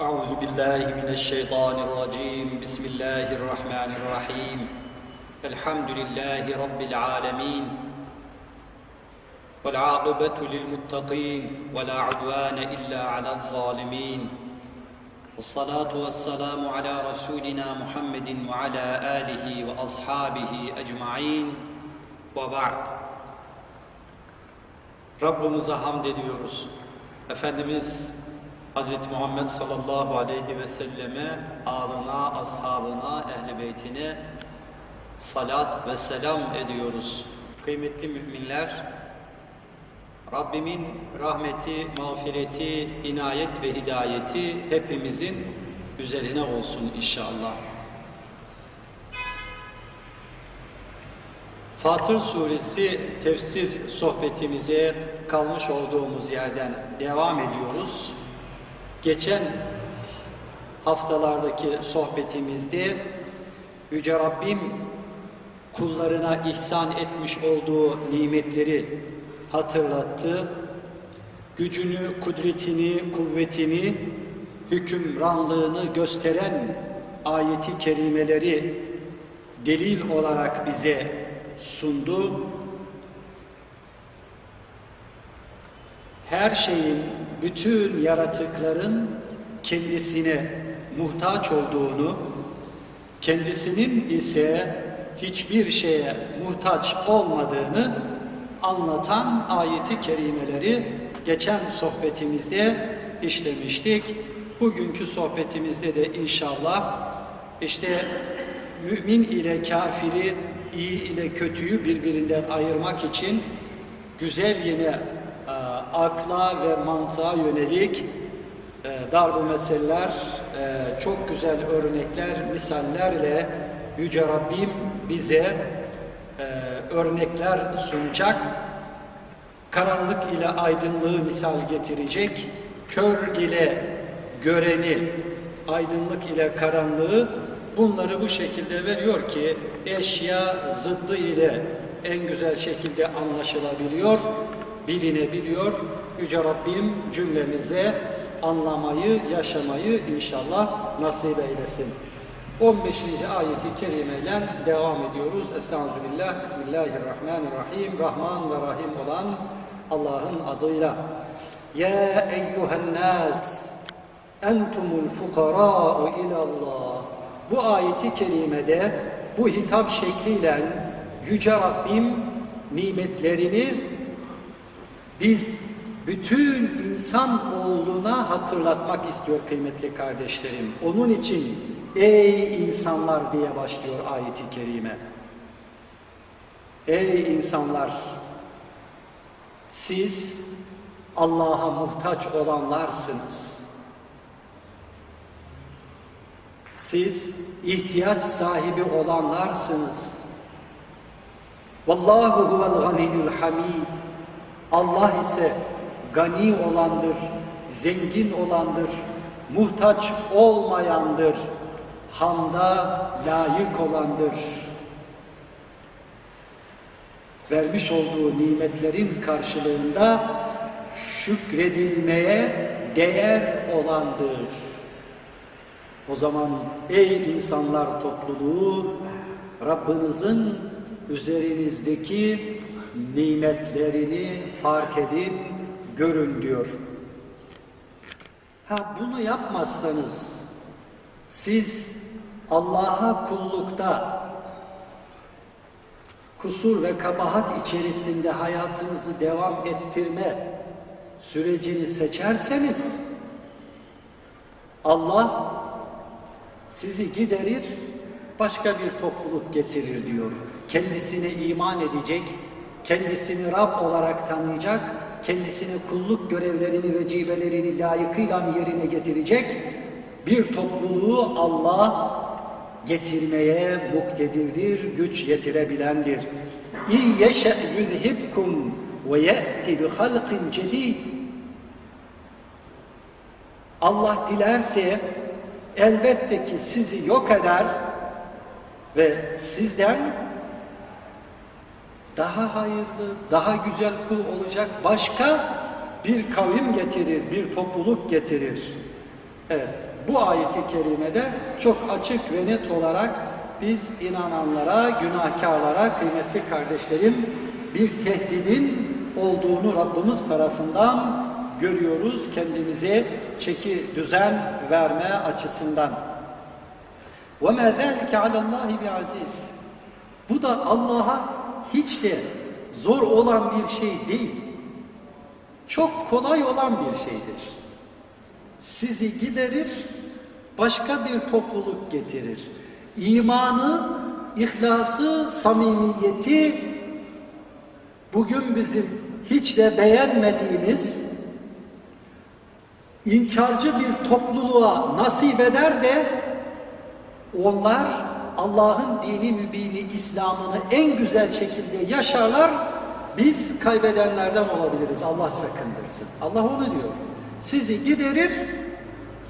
أعوذ بالله من الشيطان الرجيم بسم الله الرحمن الرحيم الحمد لله رب العالمين والعاقبة للمتقين ولا عدوان إلا على الظالمين والصلاة والسلام على رسولنا محمد وعلى آله وأصحابه أجمعين وبعد Rabbimize hamd ediyoruz. Efendimiz Hz. Muhammed sallallahu aleyhi ve selleme, ağlına, ashabına, ehli beytine salat ve selam ediyoruz. Kıymetli müminler, Rabbimin rahmeti, mağfireti, inayet ve hidayeti hepimizin üzerine olsun inşallah. Fatır Suresi tefsir sohbetimize kalmış olduğumuz yerden devam ediyoruz. Geçen haftalardaki sohbetimizde Yüce Rabbim kullarına ihsan etmiş olduğu nimetleri hatırlattı. Gücünü, kudretini, kuvvetini, hükümranlığını gösteren ayeti kerimeleri delil olarak bize sundu. Her şeyin, bütün yaratıkların kendisine muhtaç olduğunu, kendisinin ise hiçbir şeye muhtaç olmadığını anlatan ayeti kerimeleri geçen sohbetimizde işlemiştik. Bugünkü sohbetimizde de inşallah işte mümin ile kafiri, iyi ile kötüyü birbirinden ayırmak için güzel yine akla ve mantığa yönelik e, darbu meseleler, e, çok güzel örnekler, misallerle Yüce Rabbim bize e, örnekler sunacak. Karanlık ile aydınlığı misal getirecek. Kör ile göreni, aydınlık ile karanlığı bunları bu şekilde veriyor ki eşya zıddı ile en güzel şekilde anlaşılabiliyor, bilinebiliyor. Yüce Rabbim cümlemize anlamayı, yaşamayı inşallah nasip eylesin. 15. ayeti kerimeyle devam ediyoruz. Estağfirullah, Bismillahirrahmanirrahim. Rahman ve Rahim olan Allah'ın adıyla. Ya eyyühen nas, entumul fukara'u ilallah. Bu ayeti kerimede bu hitap şekliyle Yüce Rabbim nimetlerini biz bütün insan oğluna hatırlatmak istiyor kıymetli kardeşlerim. Onun için ey insanlar diye başlıyor ayeti kerime. Ey insanlar siz Allah'a muhtaç olanlarsınız. Siz ihtiyaç sahibi olanlarsınız. Vallahu huvel ganiyyul hamid. Allah ise gani olandır, zengin olandır, muhtaç olmayandır, hamda layık olandır. Vermiş olduğu nimetlerin karşılığında şükredilmeye değer olandır. O zaman ey insanlar topluluğu Rabbinizin üzerinizdeki nimetlerini fark edin, görün diyor. Ha bunu yapmazsanız siz Allah'a kullukta kusur ve kabahat içerisinde hayatınızı devam ettirme sürecini seçerseniz Allah sizi giderir, başka bir topluluk getirir diyor. Kendisine iman edecek, kendisini Rab olarak tanıyacak, kendisine kulluk görevlerini ve cibelerini layıkıyla yerine getirecek bir topluluğu Allah getirmeye muktedirdir, güç yetirebilendir. İn yeşe yuzhibkum ve ye'ti bi halqin cedid. Allah dilerse elbette ki sizi yok eder ve sizden daha hayırlı, daha güzel kul olacak başka bir kavim getirir, bir topluluk getirir. Evet, bu ayeti kerimede çok açık ve net olarak biz inananlara, günahkarlara, kıymetli kardeşlerim bir tehdidin olduğunu Rabbimiz tarafından görüyoruz kendimize çeki düzen verme açısından. Ve ma zalike alallahi bi aziz. Bu da Allah'a hiç de zor olan bir şey değil. Çok kolay olan bir şeydir. Sizi giderir, başka bir topluluk getirir. İmanı, ihlası, samimiyeti bugün bizim hiç de beğenmediğimiz inkarcı bir topluluğa nasip eder de onlar Allah'ın dini mübini İslam'ını en güzel şekilde yaşarlar. Biz kaybedenlerden olabiliriz. Allah sakındırsın. Allah onu diyor. Sizi giderir,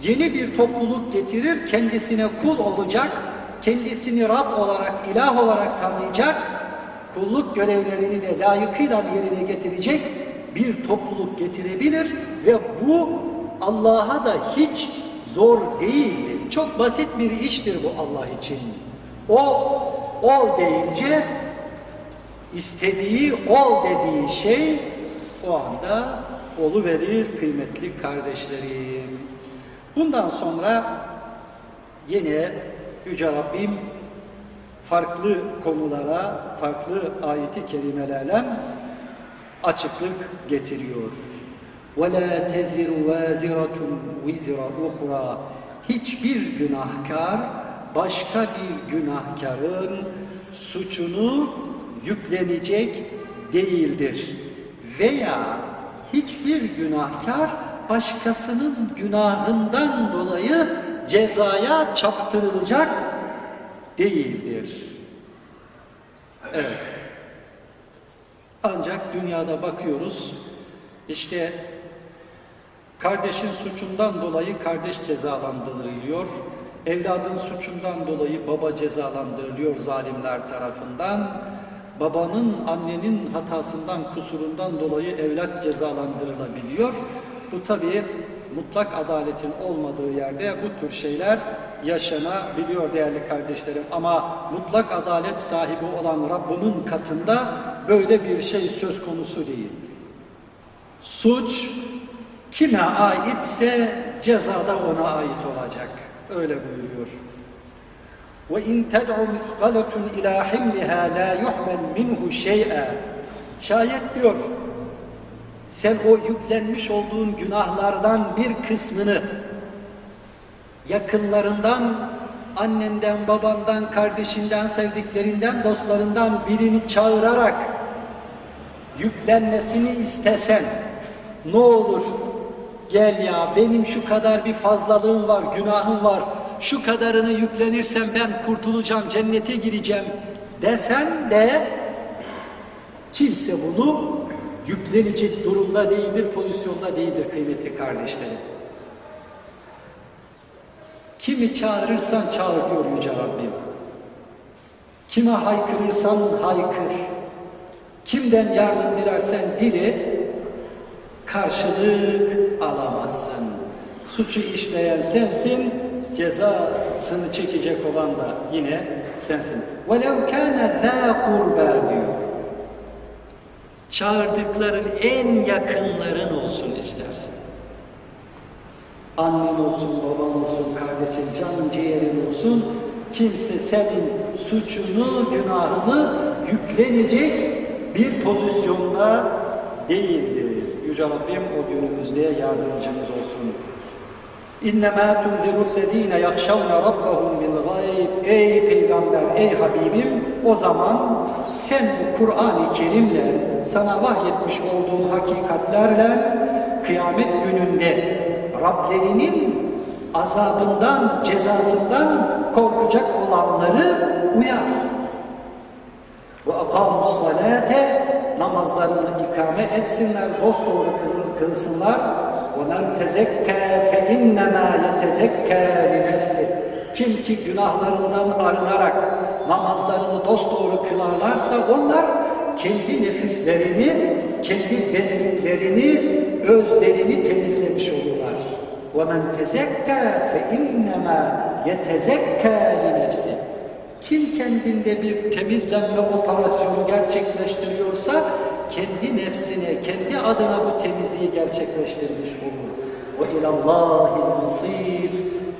yeni bir topluluk getirir, kendisine kul olacak, kendisini Rab olarak, ilah olarak tanıyacak, kulluk görevlerini de layıkıyla yerine getirecek bir topluluk getirebilir ve bu Allah'a da hiç zor değildir. Çok basit bir iştir bu Allah için. O, ol deyince istediği, ol dediği şey o anda olu verir kıymetli kardeşlerim. Bundan sonra yine Yüce Rabbim farklı konulara, farklı ayeti kelimelerle açıklık getiriyor. وَلَا تَزِرُ وَازِرَةٌ وِزْرَ اُخْرَى Hiçbir günahkar başka bir günahkarın suçunu yüklenecek değildir. Veya hiçbir günahkar başkasının günahından dolayı cezaya çarptırılacak değildir. Evet. Ancak dünyada bakıyoruz, işte kardeşin suçundan dolayı kardeş cezalandırılıyor, evladın suçundan dolayı baba cezalandırılıyor zalimler tarafından, babanın, annenin hatasından, kusurundan dolayı evlat cezalandırılabiliyor. Bu tabii mutlak adaletin olmadığı yerde bu tür şeyler yaşanabiliyor değerli kardeşlerim. Ama mutlak adalet sahibi olan Rabbimin katında böyle bir şey söz konusu değil. Suç kime aitse cezada ona ait olacak öyle buyuruyor. Ve in ted'u misqalatun ila himliha la yuhmel minhu şey'a. Şayet diyor sen o yüklenmiş olduğun günahlardan bir kısmını yakınlarından, annenden, babandan, kardeşinden, sevdiklerinden, dostlarından birini çağırarak yüklenmesini istesen ne olur? Gel ya benim şu kadar bir fazlalığım var, günahım var, şu kadarını yüklenirsem ben kurtulacağım, cennete gireceğim desen de kimse bunu yüklenecek durumda değildir, pozisyonda değildir kıymetli kardeşlerim. Kimi çağırırsan çağır diyor Yüce Rabbim. Kime haykırırsan haykır. Kimden yardım dilersen dile, karşılık alamazsın. Suçu işleyen sensin, cezasını çekecek olan da yine sensin. وَلَوْ كَانَ ذَا قُرْبَى diyor. Çağırdıkların en yakınların olsun istersin. Annen olsun, baban olsun, kardeşin, canın ciğerin olsun. Kimse senin suçunu, günahını yüklenecek bir pozisyonda değildir. Yüce Rabbim o günümüzde yardımcımız olsun. İnnemâ tunzirullezîne yakşavne rabbahum bil gayb. Ey peygamber, ey Habibim o zaman sen bu Kur'an-ı Kerim'le sana vahyetmiş olduğum hakikatlerle kıyamet gününde Rablerinin azabından, cezasından korkacak olanları uyar. Ve akamus salate namazlarını ikame etsinler, dosdoğru kılsınlar. وَمَنْ تَزَكَّى فَاِنَّمَا يَتَزَكَّى لِنَفْسِ Kim ki günahlarından arınarak namazlarını dosdoğru kılarlarsa onlar kendi nefislerini, kendi benliklerini, özlerini temizlemiş olurlar. وَمَنْ تَزَكَّى فَاِنَّمَا يَتَزَكَّى لِنَفْسِهِ kim kendinde bir temizlenme operasyonu gerçekleştiriyorsa kendi nefsine, kendi adına bu temizliği gerçekleştirmiş olur. Ve ilallahil masir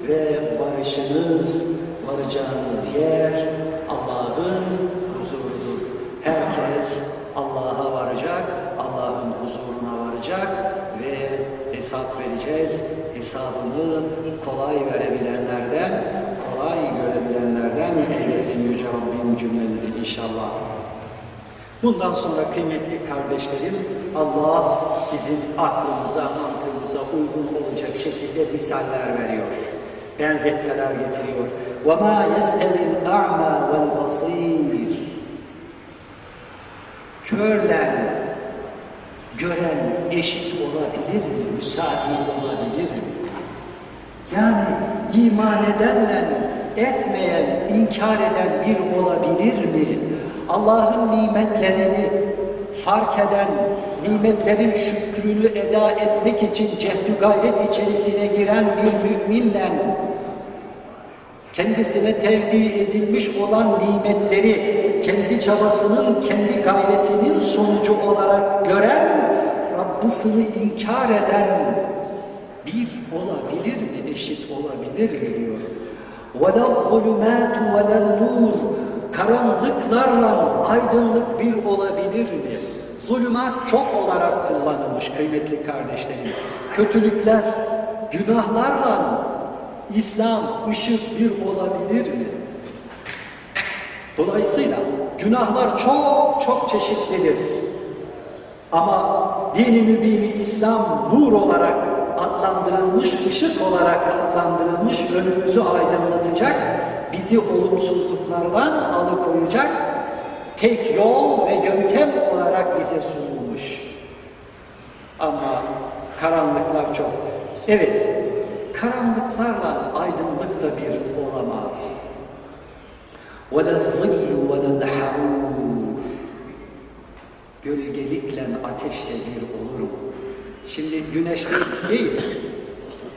ve varışınız, varacağınız yer Allah'ın huzurudur. Herkes Allah'a varacak, Allah'ın huzuruna varacak ve hesap vereceğiz. Hesabını kolay verebilenlerden kolay görebilenlerden eylesin Yüce Rabbim cümlemizi inşallah. Bundan sonra kıymetli kardeşlerim, Allah bizim aklımıza, mantığımıza uygun olacak şekilde misaller veriyor. Benzetmeler getiriyor. وَمَا يَسْتَوِي الْأَعْمَى وَالْبَصِيرِ Körle gören eşit olabilir mi? Müsavi olabilir mi? Yani iman edenle etmeyen, inkar eden bir olabilir mi? Allah'ın nimetlerini fark eden, nimetlerin şükrünü eda etmek için cehdü gayret içerisine giren bir müminle kendisine tevdi edilmiş olan nimetleri kendi çabasının, kendi gayretinin sonucu olarak gören, Rabbisini inkar eden bir olabilir mi, eşit olabilir mi diyor. وَلَا الظُّلُمَاتُ وَلَا النُّورُ Karanlıklarla aydınlık bir olabilir mi? Zulümat çok olarak kullanılmış kıymetli kardeşlerim. Kötülükler, günahlarla İslam ışık bir olabilir mi? Dolayısıyla günahlar çok çok çeşitlidir. Ama dini mübini İslam nur olarak adlandırılmış, ışık olarak adlandırılmış, önümüzü aydınlatacak, bizi olumsuzluklardan alıkoyacak tek yol ve yöntem olarak bize sunulmuş. Ama karanlıklar çok. Evet, karanlıklarla aydınlık da bir olamaz. وَلَا الظِّلُّ وَلَا الْحَرُورُ Gölgelikle ateş de bir olur mu? Şimdi güneşte değil.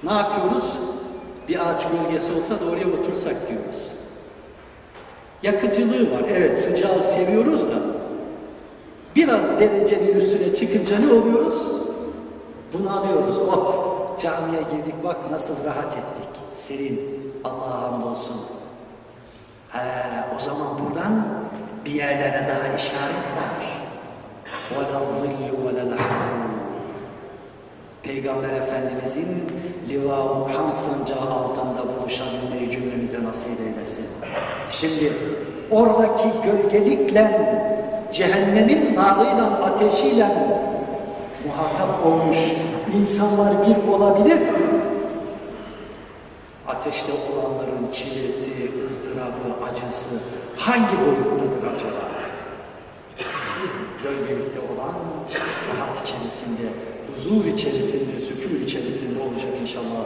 Ne yapıyoruz? Bir ağaç gölgesi olsa da oraya otursak diyoruz. Yakıcılığı var. Evet sıcağı seviyoruz da biraz derecenin üstüne çıkınca ne oluyoruz? Bunu alıyoruz. Oh camiye girdik bak nasıl rahat ettik. Serin. Allah'a hamdolsun. He, o zaman buradan bir yerlere daha işaret var. وَلَا الظِّلُّ وَلَا الْحَرُورُ Peygamber Efendimizin liva-u hamd sancağı altında buluşabilmeyi cümlemize nasip eylesin. Şimdi oradaki gölgelikle cehennemin narıyla, ateşiyle muhatap olmuş insanlar bir olabilir mi? Ateşte olanların çilesi, ızdırabı, acısı hangi boyuttadır acaba? Gölgelikte olan rahat içerisinde, huzur içerisinde, sükun içerisinde olacak inşallah.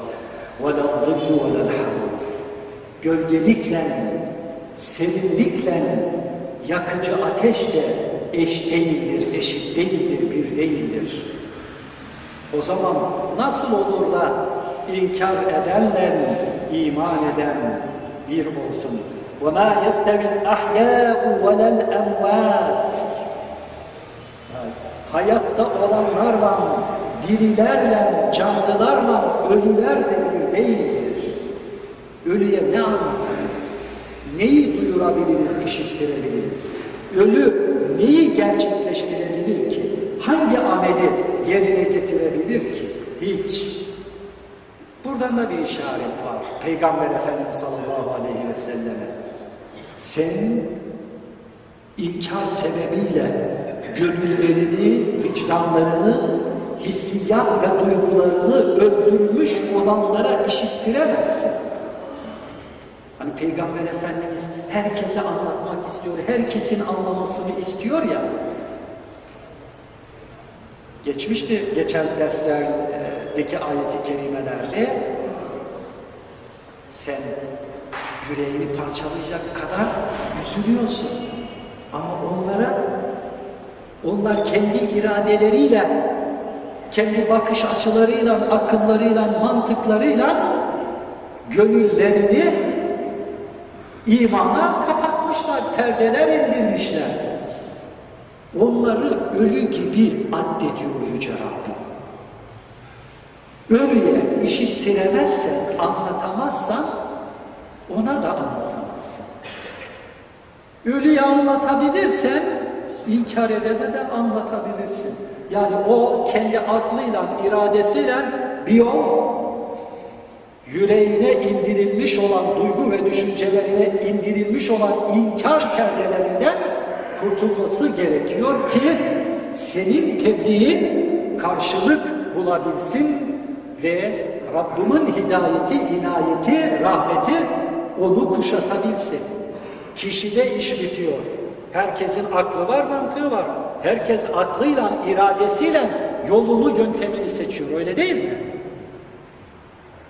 وَلَا الظِّلُّ وَلَا الْحَرُورُ Gölgelikle, serinlikle yakıcı ateş de eş değildir, eşit değildir, bir değildir. O zaman nasıl olur da inkar edenle iman eden bir olsun? وَمَا يَسْتَوِ الْأَحْيَاءُ وَلَا الْأَمْوَاتِ Hayatta olanlarla, dirilerle, canlılarla ölüler de bir değildir. Ölüye ne anlatabiliriz? Neyi duyurabiliriz, işittirebiliriz? Ölü neyi gerçekleştirebilir ki? Hangi ameli yerine getirebilir ki? Hiç. Buradan da bir işaret var. Peygamber Efendimiz sallallahu aleyhi ve selleme. Sen inkar sebebiyle gönüllerini, vicdanlarını, hissiyat ve duygularını öldürmüş olanlara işittiremezsin. Hani Peygamber Efendimiz herkese anlatmak istiyor, herkesin anlamasını istiyor ya. Geçmişti geçen derslerdeki ayeti kerimelerde sen yüreğini parçalayacak kadar üzülüyorsun. Ama onlara onlar kendi iradeleriyle kendi bakış açılarıyla, akıllarıyla, mantıklarıyla gönüllerini imana kapatmışlar, perdeler indirmişler. Onları ölü gibi addediyor Yüce Rabbim. Ölüye işittiremezsen, anlatamazsan ona da anlatamazsın. Ölüye anlatabilirsen inkar edene de anlatabilirsin. Yani o kendi aklıyla, iradesiyle bir yol yüreğine indirilmiş olan duygu ve düşüncelerine indirilmiş olan inkar perdelerinden kurtulması gerekiyor ki senin tebliğin karşılık bulabilsin ve Rabbimin hidayeti, inayeti, rahmeti onu kuşatabilsin. Kişide iş bitiyor. Herkesin aklı var, mantığı var. Herkes aklıyla, iradesiyle yolunu, yöntemini seçiyor. Öyle değil mi?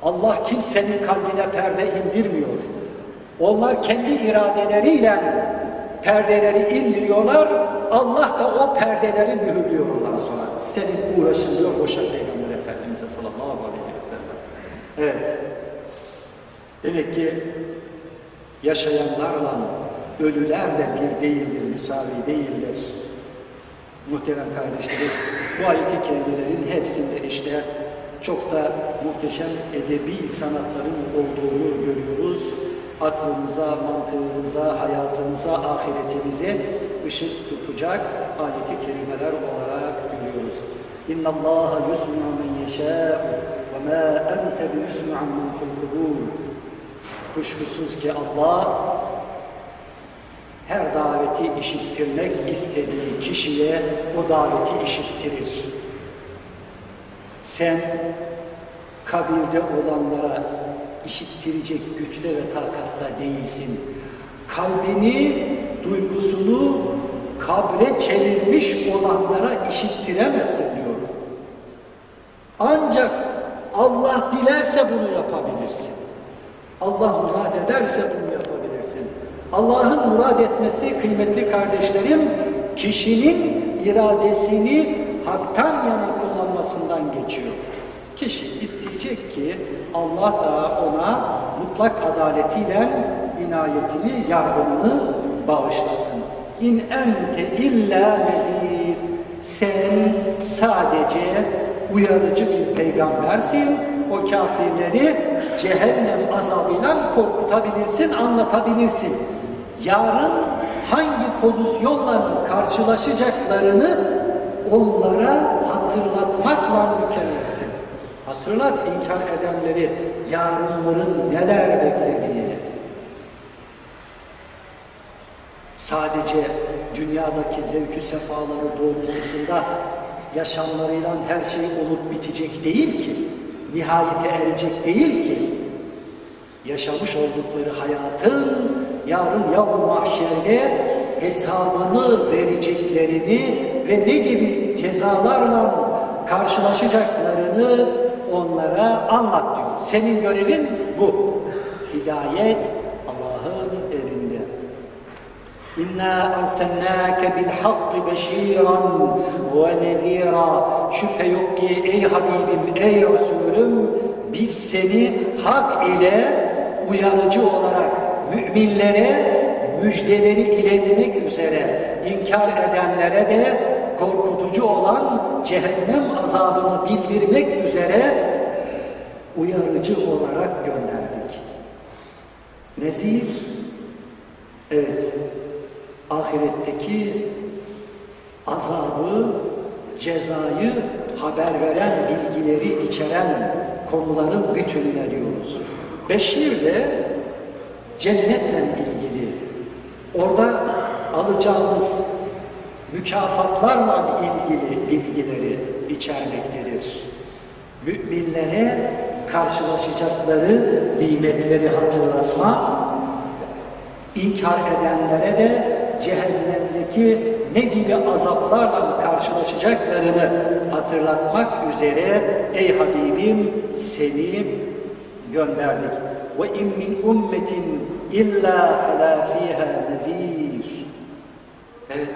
Allah kimsenin kalbine perde indirmiyor. Onlar kendi iradeleriyle perdeleri indiriyorlar. Allah da o perdeleri mühürlüyor ondan sonra. Senin uğraşın diyor boşa Peygamber Efendimiz'e sallallahu aleyhi ve sellem. Evet. Demek ki yaşayanlarla ölüler de bir değildir, müsavi değildir. Muhterem kardeşlerim, bu ayet-i kerimelerin hepsinde işte çok da muhteşem edebi sanatların olduğunu görüyoruz. Aklımıza, mantığımıza, hayatımıza, ahiretimize ışık tutacak ayet-i kerimeler olarak görüyoruz. Yusmi'u men yeşâ'u ve mâ ente bi yusmi'an men fil kubur. Kuşkusuz ki Allah her daveti işittirmek istediği kişiye o daveti işittirir. Sen kabirde olanlara işittirecek güçte ve takatta değilsin. Kalbini, duygusunu kabre çevirmiş olanlara işittiremezsin diyor. Ancak Allah dilerse bunu yapabilirsin. Allah murad ederse bunu yapabilirsin. Allah'ın murad etmesi kıymetli kardeşlerim, kişinin iradesini haktan yana kullanmasından geçiyor. Kişi isteyecek ki Allah da ona mutlak adaletiyle inayetini, yardımını bağışlasın. İn ente illa nezir. Sen sadece uyarıcı bir peygambersin. O kafirleri cehennem azabıyla korkutabilirsin, anlatabilirsin. Yarın hangi pozisyonla karşılaşacaklarını onlara hatırlatmakla mükellefsin. Hatırlat inkar edenleri, yarınların neler beklediğini. Sadece dünyadaki zevkü sefaları doğrultusunda yaşamlarıyla her şey olup bitecek değil ki, nihayete erecek değil ki, yaşamış oldukları hayatın yarın yavru mahşerde hesabını vereceklerini ve ne gibi cezalarla karşılaşacaklarını onlara anlat diyor. Senin görevin bu. Hidayet Allah'ın elinde. İnna arsalnâke bil hakkı beşîran ve nezîrâ. Şüphe yok ki ey Habibim, ey Resulüm biz seni hak ile uyarıcı olarak müminlere müjdeleri iletmek üzere inkar edenlere de korkutucu olan cehennem azabını bildirmek üzere uyarıcı olarak gönderdik. Nezir, evet, ahiretteki azabı, cezayı haber veren bilgileri içeren konuların bütününe diyoruz. Beşir de cennetle ilgili. Orada alacağımız mükafatlarla ilgili bilgileri içermektedir. Müminlere karşılaşacakları nimetleri hatırlatma, inkar edenlere de cehennemdeki ne gibi azaplarla karşılaşacaklarını hatırlatmak üzere ey Habibim seni gönderdik. Ve in min ummetin illa hala fiha nezir. Evet.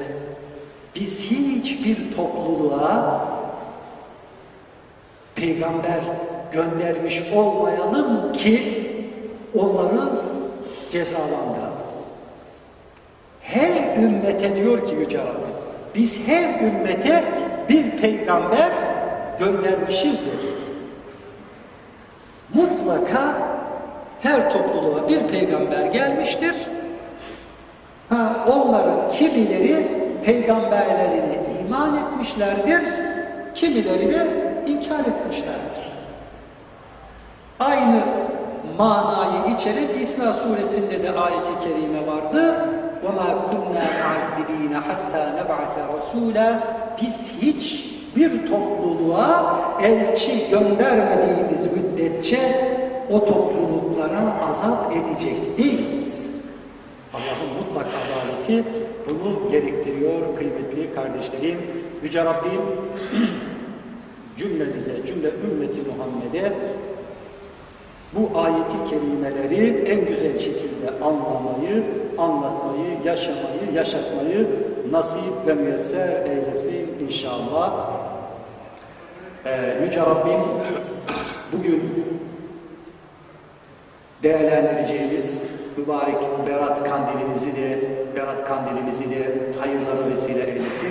Biz hiçbir topluluğa peygamber göndermiş olmayalım ki onları cezalandıralım. Her ümmete diyor ki Yüce Rabbim, biz her ümmete bir peygamber göndermişizdir. Mutlaka her topluluğa bir peygamber gelmiştir. Ha, onların kimileri peygamberlerini iman etmişlerdir, kimileri de inkar etmişlerdir. Aynı manayı içeren İsra suresinde de ayeti kerime vardı. وَمَا كُنَّا مُعَذِّب۪ينَ حَتَّى نَبْعَثَ رَسُولًا Biz hiç bir topluluğa elçi göndermediğimiz müddetçe o topluluklara azap edecek değiliz. Allah'ın mutlak adaleti bunu gerektiriyor kıymetli kardeşlerim. Yüce Rabbim cümlemize, cümle ümmeti Muhammed'e bu ayeti kerimeleri en güzel şekilde anlamayı, anlatmayı, yaşamayı, yaşatmayı nasip ve müyesser eylesin inşallah. Ee, Yüce Rabbim bugün değerlendireceğimiz mübarek Berat kandilimizi de Berat kandilimizi de hayırlara vesile eylesin.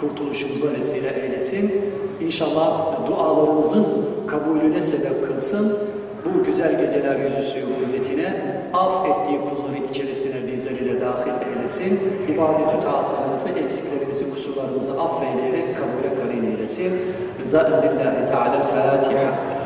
Kurtuluşumuza vesile eylesin. İnşallah dualarımızın kabulüne sebep kılsın. Bu güzel geceler yüzüsü hürmetine af ettiği kulları içerisine bizleri de dahil eylesin. İbadet-ü taatlarımızı, eksiklerimizi, kusurlarımızı affeyleyerek kabule karin eylesin. Rıza billahi teala Fatiha.